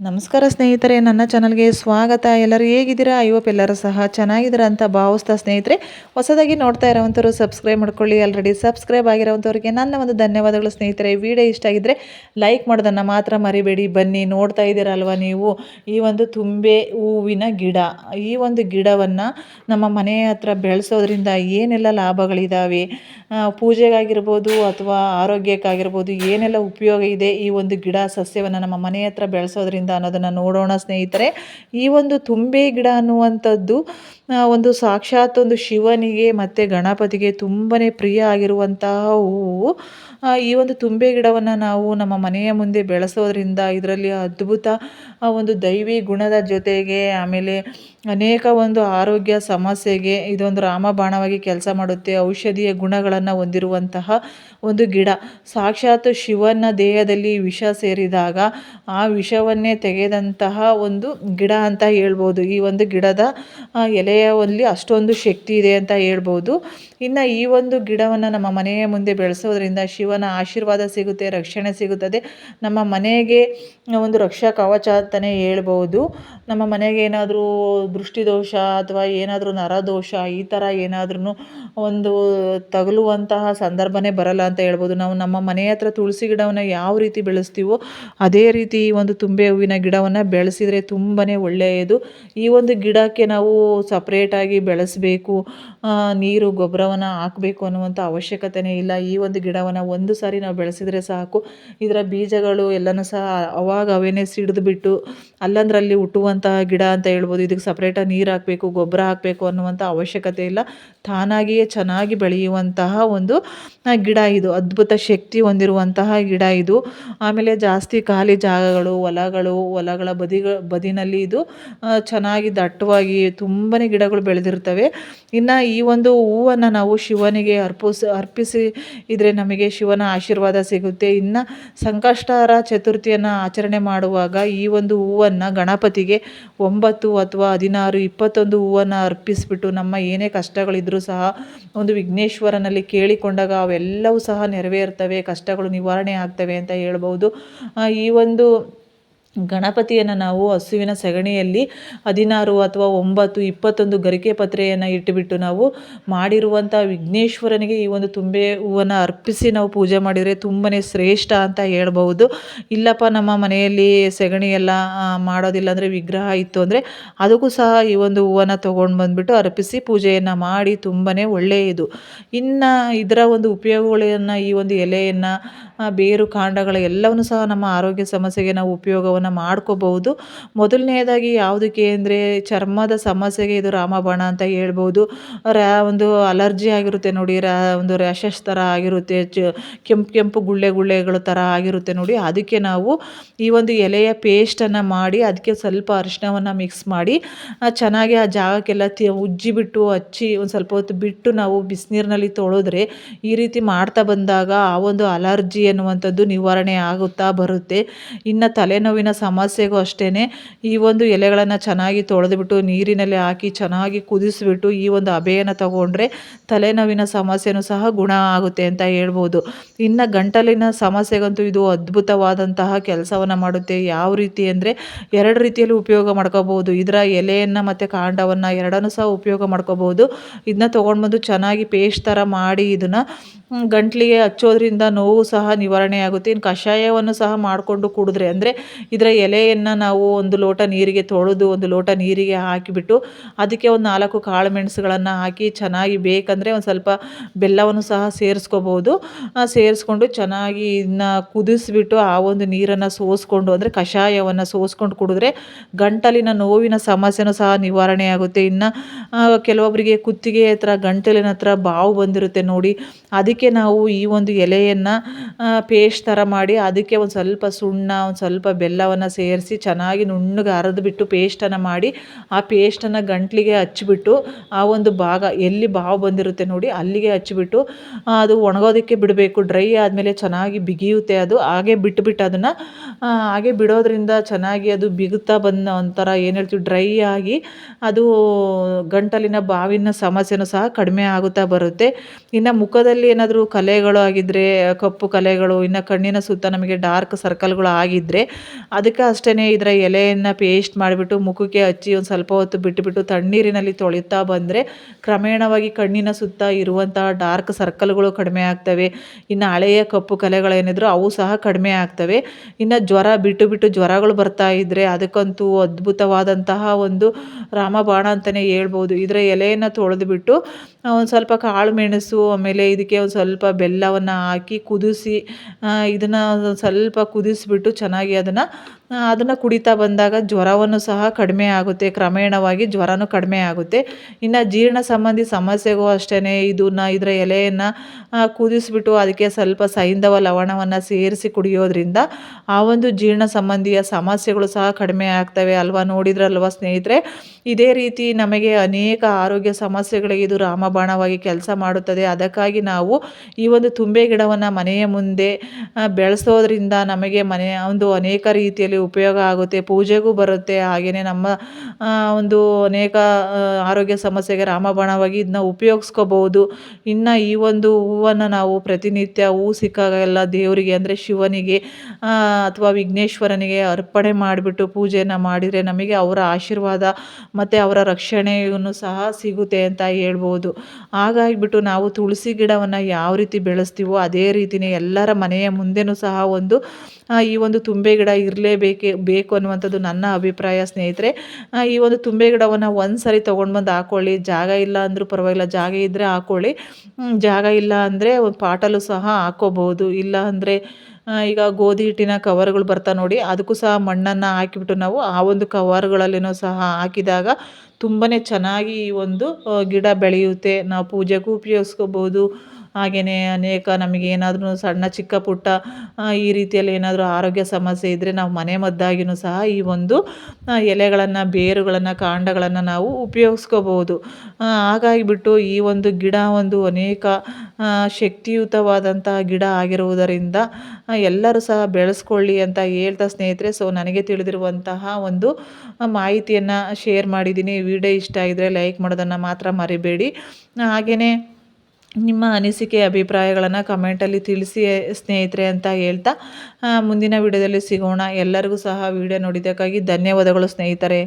ನಮಸ್ಕಾರ ಸ್ನೇಹಿತರೆ, ನನ್ನ ಚಾನಲ್ಗೆ ಸ್ವಾಗತ. ಎಲ್ಲರೂ ಹೇಗಿದ್ದೀರಾ? ಐವಪ್ ಎಲ್ಲರೂ ಸಹ ಚೆನ್ನಾಗಿದ್ದೀರಾ ಅಂತ ಭಾವಿಸ್ತಾ ಸ್ನೇಹಿತರೆ, ಹೊಸದಾಗಿ ನೋಡ್ತಾ ಇರೋವಂಥವ್ರು ಸಬ್ಸ್ಕ್ರೈಬ್ ಮಾಡ್ಕೊಳ್ಳಿ. ಆಲ್ರೆಡಿ ಸಬ್ಸ್ಕ್ರೈಬ್ ಆಗಿರೋವಂಥವ್ರಿಗೆ ನನ್ನ ಒಂದು ಧನ್ಯವಾದಗಳು ಸ್ನೇಹಿತರೆ. ವಿಡಿಯೋ ಇಷ್ಟ ಆಗಿದ್ದರೆ ಲೈಕ್ ಮಾಡೋದನ್ನು ಮಾತ್ರ ಮರಿಬೇಡಿ. ಬನ್ನಿ, ನೋಡ್ತಾ ಇದ್ದೀರಲ್ವ ನೀವು? ಈ ಒಂದು ತುಂಬೆ ಹೂವಿನ ಗಿಡ. ಈ ಒಂದು ಗಿಡವನ್ನು ನಮ್ಮ ಮನೆ ಹತ್ರ ಬೆಳೆಸೋದ್ರಿಂದ ಏನೆಲ್ಲ ಲಾಭಗಳಿದ್ದಾವೆ ಪೂಜೆಗಾಗಿರ್ಬೋದು ಅಥವಾ ಆರೋಗ್ಯಕ್ಕಾಗಿರ್ಬೋದು ಏನೆಲ್ಲ ಉಪಯೋಗ ಇದೆ ಈ ಒಂದು ಗಿಡ ಸಸ್ಯವನ್ನು ನಮ್ಮ ಮನೆ ಹತ್ರ ಬೆಳೆಸೋದ್ರಿಂದ? ಅನ್ನೋದನ್ನು ನೋಡೋಣ ಸ್ನೇಹಿತರೆ. ಈ ಒಂದು ತುಂಬೆ ಗಿಡ ಅನ್ನುವಂಥದ್ದು ಒಂದು ಸಾಕ್ಷಾತ್ ಒಂದು ಶಿವನಿಗೆ ಮತ್ತು ಗಣಪತಿಗೆ ತುಂಬಾ ಪ್ರಿಯ ಆಗಿರುವಂತಹ ಹೂವು. ಈ ಒಂದು ತುಂಬೆ ಗಿಡವನ್ನು ನಾವು ನಮ್ಮ ಮನೆಯ ಮುಂದೆ ಬೆಳೆಸೋದ್ರಿಂದ ಇದರಲ್ಲಿ ಅದ್ಭುತ ಒಂದು ದೈವಿ ಗುಣದ ಜೊತೆಗೆ ಆಮೇಲೆ ಅನೇಕ ಒಂದು ಆರೋಗ್ಯ ಸಮಸ್ಯೆಗೆ ಇದೊಂದು ರಾಮಬಾಣವಾಗಿ ಕೆಲಸ ಮಾಡುತ್ತೆ, ಔಷಧೀಯ ಗುಣಗಳನ್ನು ಹೊಂದಿರುವಂತಹ ಒಂದು ಗಿಡ. ಸಾಕ್ಷಾತ್ ಶಿವನ ದೇಹದಲ್ಲಿ ವಿಷ ಸೇರಿದಾಗ ಆ ವಿಷವನ್ನೇ ತೆಗೆದಂತಹ ಒಂದು ಗಿಡ ಅಂತ ಹೇಳ್ಬೋದು. ಈ ಒಂದು ಗಿಡದ ಎಲೆಯಲ್ಲಿ ಅಷ್ಟೊಂದು ಶಕ್ತಿ ಇದೆ ಅಂತ ಹೇಳ್ಬೋದು. ಇನ್ನು ಈ ಒಂದು ಗಿಡವನ್ನು ನಮ್ಮ ಮನೆಯ ಮುಂದೆ ಬೆಳೆಸೋದ್ರಿಂದ ಶಿವನ ಆಶೀರ್ವಾದ ಸಿಗುತ್ತೆ, ರಕ್ಷಣೆ ಸಿಗುತ್ತದೆ. ನಮ್ಮ ಮನೆಗೆ ಒಂದು ರಕ್ಷಾ ಕವಚ ಅಂತಲೇ ಹೇಳ್ಬೋದು ನಮ್ಮ ಮನೆಗೆ ಏನಾದರೂ ದೃಷ್ಟಿದೋಷ ಅಥವಾ ಏನಾದರೂ ನರದೋಷ ಈ ಥರ ಏನಾದ್ರೂ ಒಂದು ತಗಲುವಂತಹ ಸಂದರ್ಭನೇ ಬರಲ್ಲ ಅಂತ ಹೇಳ್ಬೋದು ನಾವು ನಮ್ಮ ಮನೆ ಹತ್ರ ತುಳಸಿ ಗಿಡವನ್ನು ಯಾವ ರೀತಿ ಬೆಳೆಸ್ತೀವೋ ಅದೇ ರೀತಿ ಈ ಒಂದು ತುಂಬೆ ಹೂವಿನ ಗಿಡವನ್ನು ಬೆಳೆಸಿದರೆ ತುಂಬಾ ಒಳ್ಳೆಯದು. ಈ ಒಂದು ಗಿಡಕ್ಕೆ ನಾವು ಸಪ್ರೇಟಾಗಿ ಬೆಳೆಸಬೇಕು. ನೀರು ಗೊಬ್ಬರವನ್ನು ಹಾಕಬೇಕು ಅನ್ನುವಂಥ ಅವಶ್ಯಕತೆಯೇ ಇಲ್ಲ. ಈ ಒಂದು ಗಿಡವನ್ನು ಒಂದು ಸಾರಿ ನಾವು ಬೆಳೆಸಿದರೆ ಸಾಕು. ಇದರ ಬೀಜಗಳು ಎಲ್ಲನೂ ಸಹ ಅವಾಗ ಅವೇನೇ ಸಿಡಿದ್ಬಿಟ್ಟು ಅಲ್ಲಂದ್ರಲ್ಲಿ ಹುಟ್ಟುವಂತಹ ಗಿಡ ಅಂತ ಹೇಳ್ಬೋದು. ಇದಕ್ಕೆ ಸಪ್ರೇಟಾಗಿ ನೀರು ಹಾಕಬೇಕು, ಗೊಬ್ಬರ ಹಾಕಬೇಕು ಅನ್ನುವಂಥ ಅವಶ್ಯಕತೆ ಇಲ್ಲ. ತಾನಾಗಿಯೇ ಚೆನ್ನಾಗಿ ಬೆಳೆಯುವಂತಹ ಒಂದು ಗಿಡ ಇದು. ಅದ್ಭುತ ಶಕ್ತಿ ಹೊಂದಿರುವಂತಹ ಗಿಡ ಇದು. ಆಮೇಲೆ ಜಾಸ್ತಿ ಖಾಲಿ ಜಾಗಗಳು, ಹೊಲಗಳು, ಹೊಲಗಳ ಬದಿ ಬದಿನಲ್ಲಿ ಇದು ಚೆನ್ನಾಗಿ ದಟ್ಟವಾಗಿ ತುಂಬನೇ ಗಿಡಗಳು ಬೆಳೆದಿರ್ತವೆ. ಇನ್ನು ಈ ಒಂದು ಹೂವನ್ನು ನಾವು ಶಿವನಿಗೆ ಅರ್ಪಿಸ್, ಅರ್ಪಿಸಿ ಇದ್ರೆ ನಮಗೆ ಶಿವನ ಆಶೀರ್ವಾದ ಸಿಗುತ್ತೆ. ಇನ್ನು ಸಂಕಷ್ಟಹರ ಚತುರ್ಥಿಯನ್ನು ಆಚರಣೆ ಮಾಡುವಾಗ ಈ ಒಂದು ಹೂವನ್ನು ಗಣಪತಿಗೆ ಒಂಬತ್ತು ಅಥವಾ ಹದಿನಾರು, ಇಪ್ಪತ್ತೊಂದು ಹೂವನ್ನು ಅರ್ಪಿಸಿಬಿಟ್ಟು ನಮ್ಮ ಏನೇ ಕಷ್ಟಗಳಿದ್ದರೂ ಸಹ ಒಂದು ವಿಘ್ನೇಶ್ವರನಲ್ಲಿ ಕೇಳಿಕೊಂಡಾಗ ಅವೆಲ್ಲವೂ ಸಹ ನೆರವೇರ್ತವೆ, ಕಷ್ಟಗಳು ನಿವಾರಣೆ ಆಗ್ತವೆ ಅಂತ ಹೇಳ್ಬೋದು ಈ ಒಂದು ಗಣಪತಿಯನ್ನು ನಾವು ಹಸುವಿನ ಸಗಣಿಯಲ್ಲಿ ಹದಿನಾರು ಅಥವಾ ಒಂಬತ್ತು, ಇಪ್ಪತ್ತೊಂದು ಗರಿಕೆ ಪತ್ರೆಯನ್ನು ಇಟ್ಟುಬಿಟ್ಟು ನಾವು ಮಾಡಿರುವಂಥ ವಿಘ್ನೇಶ್ವರನಿಗೆ ಈ ಒಂದು ತುಂಬೆ ಹೂವನ್ನು ಅರ್ಪಿಸಿ ನಾವು ಪೂಜೆ ಮಾಡಿದರೆ ತುಂಬಾ ಶ್ರೇಷ್ಠ ಅಂತ ಹೇಳ್ಬೋದು ಇಲ್ಲಪ್ಪ, ನಮ್ಮ ಮನೆಯಲ್ಲಿ ಸಗಣಿ ಎಲ್ಲ ಮಾಡೋದಿಲ್ಲ ಅಂದರೆ ವಿಗ್ರಹ ಇತ್ತು ಅಂದರೆ ಅದಕ್ಕೂ ಸಹ ಈ ಒಂದು ಹೂವನ್ನು ತೊಗೊಂಡು ಬಂದುಬಿಟ್ಟು ಅರ್ಪಿಸಿ ಪೂಜೆಯನ್ನು ಮಾಡಿ ತುಂಬಾ ಒಳ್ಳೆಯದು. ಇನ್ನು ಇದರ ಒಂದು ಉಪಯೋಗಗಳನ್ನು ಈ ಒಂದು ಎಲೆಯನ್ನು ಬೇರು ಕಾಂಡಗಳ ಎಲ್ಲವನ್ನು ಸಹ ನಮ್ಮ ಆರೋಗ್ಯ ಸಮಸ್ಯೆಗೆ ನಾವು ಉಪಯೋಗವನ್ನು ಮಾಡ್ಕೋಬಹುದು. ಮೊದಲನೇದಾಗಿ ಯಾವುದಕ್ಕೆ ಅಂದರೆ ಚರ್ಮದ ಸಮಸ್ಯೆಗೆ ಇದು ರಾಮಬಾಣ ಅಂತ ಹೇಳ್ಬೋದು. ರ್ಯಾ ಒಂದು ಅಲರ್ಜಿ ಆಗಿರುತ್ತೆ ನೋಡಿ ರ್ಯಾ ಒಂದು ರ್ಯಾಷಸ್ ಥರ ಆಗಿರುತ್ತೆ, ಚ ಕೆಂಪು ಕೆಂಪು ಗುಳ್ಳೆ ಗುಳ್ಳೆಗಳ ಥರ ಆಗಿರುತ್ತೆ ನೋಡಿ, ಅದಕ್ಕೆ ನಾವು ಈ ಒಂದು ಎಲೆಯ ಪೇಸ್ಟನ್ನು ಮಾಡಿ, ಅದಕ್ಕೆ ಸ್ವಲ್ಪ ಅರಿಶಿನವನ್ನು ಮಿಕ್ಸ್ ಮಾಡಿ ಚೆನ್ನಾಗಿ ಆ ಜಾಗಕ್ಕೆಲ್ಲ ತಿ ಉಜ್ಜಿಬಿಟ್ಟು, ಹಚ್ಚಿ ಒಂದು ಸ್ವಲ್ಪ ಹೊತ್ತು ಬಿಟ್ಟು ನಾವು ಬಿಸಿನೀರಿನಲ್ಲಿ ತೊಳೆದ್ರೆ ಈ ರೀತಿ ಮಾಡ್ತಾ ಬಂದಾಗ ಆ ಒಂದು ಅಲರ್ಜಿ ಅನ್ನುವಂಥದ್ದು ನಿವಾರಣೆ ಆಗುತ್ತಾ ಬರುತ್ತೆ. ಇನ್ನು ತಲೆನೋವಿನ ಸಮಸ್ಯೆಗೂ ಅಷ್ಟೇ ಈ ಒಂದು ಎಲೆಗಳನ್ನು ಚೆನ್ನಾಗಿ ತೊಳೆದುಬಿಟ್ಟು ನೀರಿನಲ್ಲಿ ಹಾಕಿ ಚೆನ್ನಾಗಿ ಕುದಿಸಿಬಿಟ್ಟು ಈ ಒಂದು ಹಬೆಯನ್ನು ತಗೊಂಡ್ರೆ ತಲೆನೋವಿನ ಸಮಸ್ಯೆನೂ ಸಹ ಗುಣ ಆಗುತ್ತೆ ಅಂತ ಹೇಳ್ಬೋದು. ಇನ್ನು ಗಂಟಲಿನ ಸಮಸ್ಯೆಗಂತೂ ಇದು ಅದ್ಭುತವಾದಂತಹ ಕೆಲಸವನ್ನು ಮಾಡುತ್ತೆ. ಯಾವ ರೀತಿ ಅಂದರೆ ಎರಡು ರೀತಿಯಲ್ಲಿ ಉಪಯೋಗ ಮಾಡ್ಕೋಬೋದು ಇದರ ಎಲೆಯನ್ನು ಮತ್ತು ಕಾಂಡವನ್ನು ಎರಡನ್ನೂ ಸಹ ಉಪಯೋಗ ಮಾಡ್ಕೋಬೋದು ಇದನ್ನ ತೊಗೊಂಡು ಬಂದು ಚೆನ್ನಾಗಿ ಪೇಸ್ಟ್ ಥರ ಮಾಡಿ ಇದನ್ನು ಗಂಟ್ಲಿಗೆ ಹಚ್ಚೋದ್ರಿಂದ ನೋವು ಸಹ ನಿವಾರಣೆ ಆಗುತ್ತೆ ಇನ್ನು ಕಷಾಯವನ್ನು ಸಹ ಮಾಡಿಕೊಂಡು ಕುಡಿದ್ರೆ ಅಂದರೆ ಇದರ ಎಲೆಯನ್ನು ನಾವು ಒಂದು ಲೋಟ ನೀರಿಗೆ ತೊಳೆದು ಒಂದು ಲೋಟ ನೀರಿಗೆ ಹಾಕಿಬಿಟ್ಟು ಅದಕ್ಕೆ ಒಂದು ನಾಲ್ಕು ಕಾಳು ಮೆಣಸುಗಳನ್ನು ಹಾಕಿ ಚೆನ್ನಾಗಿ ಬೇಕಂದರೆ ಒಂದು ಸ್ವಲ್ಪ ಬೆಲ್ಲವನ್ನು ಸಹ ಸೇರಿಸ್ಕೋಬೋದು. ಸೇರಿಸ್ಕೊಂಡು ಚೆನ್ನಾಗಿ ಇದನ್ನ ಕುದಿಸಿಬಿಟ್ಟು ಆ ಒಂದು ನೀರನ್ನು ಸೋಸ್ಕೊಂಡು ಅಂದರೆ ಕಷಾಯವನ್ನು ಸೋಸ್ಕೊಂಡು ಕುಡಿದ್ರೆ ಗಂಟಲಿನ ನೋವಿನ ಸಮಸ್ಯೆನೂ ಸಹ ನಿವಾರಣೆ ಆಗುತ್ತೆ. ಇನ್ನು ಕೆಲವೊಬ್ಬರಿಗೆ ಕುತ್ತಿಗೆ ಹತ್ರ, ಗಂಟಲಿನ ಹತ್ರ ಬಾವು ಬಂದಿರುತ್ತೆ ನೋಡಿ. ಅದಕ್ಕೆ ನಾವು ಈ ಒಂದು ಎಲೆಯನ್ನು ಪೇಸ್ಟ್ ಥರ ಮಾಡಿ ಅದಕ್ಕೆ ಒಂದು ಸ್ವಲ್ಪ ಸುಣ್ಣ, ಒಂದು ಸ್ವಲ್ಪ ಬೆಲ್ಲವನ್ನು ಸೇರಿಸಿ ಚೆನ್ನಾಗಿ ನುಣ್ಣಗೆ ಅರೆದ್ಬಿಟ್ಟು ಪೇಸ್ಟನ್ನು ಮಾಡಿ ಆ ಪೇಸ್ಟನ್ನು ಗಂಟಲಿಗೆ ಹಚ್ಚಿಬಿಟ್ಟು ಆ ಒಂದು ಭಾಗ ಎಲ್ಲಿ ಬಾವು ಬಂದಿರುತ್ತೆ ನೋಡಿ ಅಲ್ಲಿಗೆ ಹಚ್ಚಿಬಿಟ್ಟು ಅದು ಒಣಗೋದಕ್ಕೆ ಬಿಡಬೇಕು. ಡ್ರೈ ಆದಮೇಲೆ ಚೆನ್ನಾಗಿ ಬಿಗಿಯುತ್ತೆ ಅದು. ಹಾಗೆ ಬಿಟ್ಟುಬಿಟ್ಟು ಅದನ್ನು ಹಾಗೆ ಬಿಡೋದ್ರಿಂದ ಚೆನ್ನಾಗಿ ಅದು ಬಿಗುತ್ತಾ ಬಂದ ಒಂಥರ ಏನು ಹೇಳ್ತೀವಿ, ಡ್ರೈ ಆಗಿ ಅದು ಗಂಟಲಿನ ಬಾವಿನ ಸಮಸ್ಯೆನೂ ಸಹ ಕಡಿಮೆ ಆಗುತ್ತಾ ಬರುತ್ತೆ. ಇನ್ನು ಮುಖದಲ್ಲಿ ಏನಾದರೂ ಕಲೆಗಳು ಆಗಿದ್ದರೆ ಕಪ್ಪು ಕಲೆಗಳು, ಇನ್ನು ಕಣ್ಣಿನ ಸುತ್ತ ನಮಗೆ ಡಾರ್ಕ್ ಸರ್ಕಲ್ಗಳು ಆಗಿದ್ದರೆ ಅದಕ್ಕೆ ಅಷ್ಟೇ ಇದರ ಎಲೆಯನ್ನು ಪೇಸ್ಟ್ ಮಾಡಿಬಿಟ್ಟು ಮುಖಕ್ಕೆ ಹಚ್ಚಿ ಒಂದು ಸ್ವಲ್ಪ ಹೊತ್ತು ಬಿಟ್ಟುಬಿಟ್ಟು ತಣ್ಣೀರಿನಲ್ಲಿ ತೊಳಿತಾ ಬಂದರೆ ಕ್ರಮೇಣವಾಗಿ ಕಣ್ಣಿನ ಸುತ್ತ ಇರುವಂತಹ ಡಾರ್ಕ್ ಸರ್ಕಲ್ಗಳು ಕಡಿಮೆ ಆಗ್ತವೆ. ಇನ್ನು ಹಳೆಯ ಕಪ್ಪು ಕಲೆಗಳೇನಿದ್ರು ಅವು ಸಹ ಕಡಿಮೆ ಆಗ್ತವೆ. ಇನ್ನು ಜ್ವರ ಬಿಟ್ಟು ಬಿಟ್ಟು ಜ್ವರಗಳು ಬರ್ತಾ ಇದ್ದರೆ ಅದಕ್ಕಂತೂ ಅದ್ಭುತವಾದಂತಹ ಒಂದು ರಾಮಬಾಣ ಅಂತಲೇ ಹೇಳ್ಬೋದು. ಇದರ ಎಲೆಯನ್ನು ತೊಳೆದುಬಿಟ್ಟು ಒಂದು ಸ್ವಲ್ಪ ಕಾಳು ಮೆಣಸು, ಆಮೇಲೆ ಇದಕ್ಕೆ ಒಂದು ಸ್ವಲ್ಪ ಬೆಲ್ಲವನ್ನು ಹಾಕಿ ಕುದಿಸಿ ಇದನ್ನು ಸ್ವಲ್ಪ ಕುದಿಸಿಬಿಟ್ಟು ಚೆನ್ನಾಗಿ ಅದನ್ನು ಅದನ್ನು ಕುಡಿತಾ ಬಂದಾಗ ಜ್ವರವನ್ನು ಸಹ ಕಡಿಮೆ ಆಗುತ್ತೆ. ಕ್ರಮೇಣವಾಗಿ ಜ್ವರನೂ ಕಡಿಮೆ ಆಗುತ್ತೆ. ಇನ್ನು ಜೀರ್ಣ ಸಂಬಂಧಿ ಸಮಸ್ಯೆಗೂ ಅಷ್ಟೇ ಇದನ್ನ, ಇದರ ಎಲೆಯನ್ನು ಕುದಿಸಿಬಿಟ್ಟು ಅದಕ್ಕೆ ಸ್ವಲ್ಪ ಸೈಂಧವ ಲವಣವನ್ನು ಸೇರಿಸಿ ಕುಡಿಯೋದ್ರಿಂದ ಆ ಒಂದು ಜೀರ್ಣ ಸಂಬಂಧಿಯ ಸಮಸ್ಯೆಗಳು ಸಹ ಕಡಿಮೆ ಆಗ್ತವೆ ಅಲ್ವಾ ನೋಡಿದ್ರಲ್ವ ಸ್ನೇಹಿತರೆ? ಇದೇ ರೀತಿ ನಮಗೆ ಅನೇಕ ಆರೋಗ್ಯ ಸಮಸ್ಯೆಗಳಿಗೆ ಇದು ರಾಮಬಾಣವಾಗಿ ಕೆಲಸ ಮಾಡುತ್ತದೆ. ಅದಕ್ಕಾಗಿ ನಾವು ಈ ಒಂದು ತುಂಬೆ ಗಿಡವನ್ನು ಮನೆಯ ಮುಂದೆ ಬೆಳೆಸೋದ್ರಿಂದ ನಮಗೆ ಮನೆಯ ಒಂದು ಅನೇಕ ರೀತಿಯಲ್ಲಿ ಉಪಯೋಗ ಆಗುತ್ತೆ, ಪೂಜೆಗೂ ಬರುತ್ತೆ. ಹಾಗೆಯೇ ನಮ್ಮ ಒಂದು ಅನೇಕ ಆರೋಗ್ಯ ಸಮಸ್ಯೆಗೆ ರಾಮಬಾಣವಾಗಿ ಇದನ್ನ ಉಪಯೋಗಿಸ್ಕೋಬಹುದು. ಇನ್ನು ಈ ಒಂದು ಹೂವನ್ನು ನಾವು ಪ್ರತಿನಿತ್ಯ ಹೂ ಸಿಕ್ಕಾಗೆಲ್ಲ ದೇವರಿಗೆ ಅಂದರೆ ಶಿವನಿಗೆ ಅಥವಾ ವಿಘ್ನೇಶ್ವರನಿಗೆ ಅರ್ಪಣೆ ಮಾಡಿಬಿಟ್ಟು ಪೂಜೆಯನ್ನು ಮಾಡಿದರೆ ನಮಗೆ ಅವರ ಆಶೀರ್ವಾದ ಮತ್ತು ಅವರ ರಕ್ಷಣೆಯನ್ನು ಸಹ ಸಿಗುತ್ತೆ ಅಂತ ಹೇಳ್ಬೋದು. ಹಾಗಾಗಿಬಿಟ್ಟು ನಾವು ತುಳಸಿ ಗಿಡವನ್ನು ಯಾವ ರೀತಿ ಬೆಳೆಸ್ತೀವೋ ಅದೇ ರೀತಿಯೇ ಎಲ್ಲರ ಮನೆಯ ಮುಂದೆಯೂ ಸಹ ಒಂದು ಈ ಒಂದು ತುಂಬೆ ಗಿಡ ಇರಲೇಬೇಕೆ ಬೇಕು ಅನ್ನುವಂಥದ್ದು ನನ್ನ ಅಭಿಪ್ರಾಯ ಸ್ನೇಹಿತರೆ. ಈ ಒಂದು ತುಂಬೆ ಗಿಡವನ್ನು ಒಂದು ಸರಿ ತೊಗೊಂಡು ಬಂದು ಹಾಕ್ಕೊಳ್ಳಿ ಜಾಗ ಇಲ್ಲ ಅಂದರೂ ಪರವಾಗಿಲ್ಲ, ಜಾಗ ಇದ್ದರೆ ಹಾಕೊಳ್ಳಿ. ಜಾಗ ಇಲ್ಲ ಅಂದರೆ ಒಂದು ಪಾಟಲ್ಲೂ ಸಹ ಹಾಕೋಬಹುದು. ಇಲ್ಲ ಅಂದರೆ ಈಗ ಗೋಧಿ ಹಿಟ್ಟಿನ ಕವರ್ಗಳು ಬರ್ತಾ ನೋಡಿ, ಅದಕ್ಕೂ ಸಹ ಮಣ್ಣನ್ನು ಹಾಕಿಬಿಟ್ಟು ನಾವು ಆ ಒಂದು ಕವರ್ಗಳಲ್ಲಿನೂ ಸಹ ಹಾಕಿದಾಗ ತುಂಬಾ ಚೆನ್ನಾಗಿ ಈ ಒಂದು ಗಿಡ ಬೆಳೆಯುತ್ತೆ. ನಾವು ಪೂಜೆಗೂ ಉಪಯೋಗಿಸ್ಕೋಬೋದು ಹಾಗೆಯೇ ಅನೇಕ ನಮಗೆ ಏನಾದ್ರೂ ಸಣ್ಣ ಚಿಕ್ಕ ಪುಟ್ಟ ಈ ರೀತಿಯಲ್ಲಿ ಏನಾದರೂ ಆರೋಗ್ಯ ಸಮಸ್ಯೆ ಇದ್ದರೆ ನಾವು ಮನೆ ಮದ್ದಾಗಿಯೂ ಸಹ ಈ ಒಂದು ಎಲೆಗಳನ್ನು, ಬೇರುಗಳನ್ನು, ಕಾಂಡಗಳನ್ನು ನಾವು ಉಪಯೋಗಿಸ್ಕೋಬೋದು ಹಾಗಾಗಿಬಿಟ್ಟು ಈ ಒಂದು ಗಿಡ ಒಂದು ಅನೇಕ ಶಕ್ತಿಯುತವಾದಂತಹ ಗಿಡ ಆಗಿರುವುದರಿಂದ ಎಲ್ಲರೂ ಸಹ ಬೆಳೆಸ್ಕೊಳ್ಳಿ ಅಂತ ಹೇಳ್ತಾ ಸ್ನೇಹಿತರೆ. ಸೊ ನನಗೆ ತಿಳಿದಿರುವಂತಹ ಒಂದು ಮಾಹಿತಿಯನ್ನು ಶೇರ್ ಮಾಡಿದ್ದೀನಿ. ವಿಡಿಯೋ ಇಷ್ಟ ಆಗಿದ್ರೆ ಲೈಕ್ ಮಾಡೋದನ್ನು ಮಾತ್ರ ಮರಿಬೇಡಿ. ಹಾಗೆಯೇ ನಿಮ್ಮ ಅನಿಸಿಕೆ, ಅಭಿಪ್ರಾಯಗಳನ್ನು ಕಮೆಂಟಲ್ಲಿ ತಿಳಿಸಿ, ಸ್ನೇಹಿತರೆ ಅಂತ ಹೇಳ್ತಾ ಮುಂದಿನ ವಿಡಿಯೋದಲ್ಲಿ ಸಿಗೋಣ. ಎಲ್ಲರಿಗೂ ಸಹ ವಿಡಿಯೋ ನೋಡಿದ್ದಕ್ಕಾಗಿ ಧನ್ಯವಾದಗಳು ಸ್ನೇಹಿತರೆ.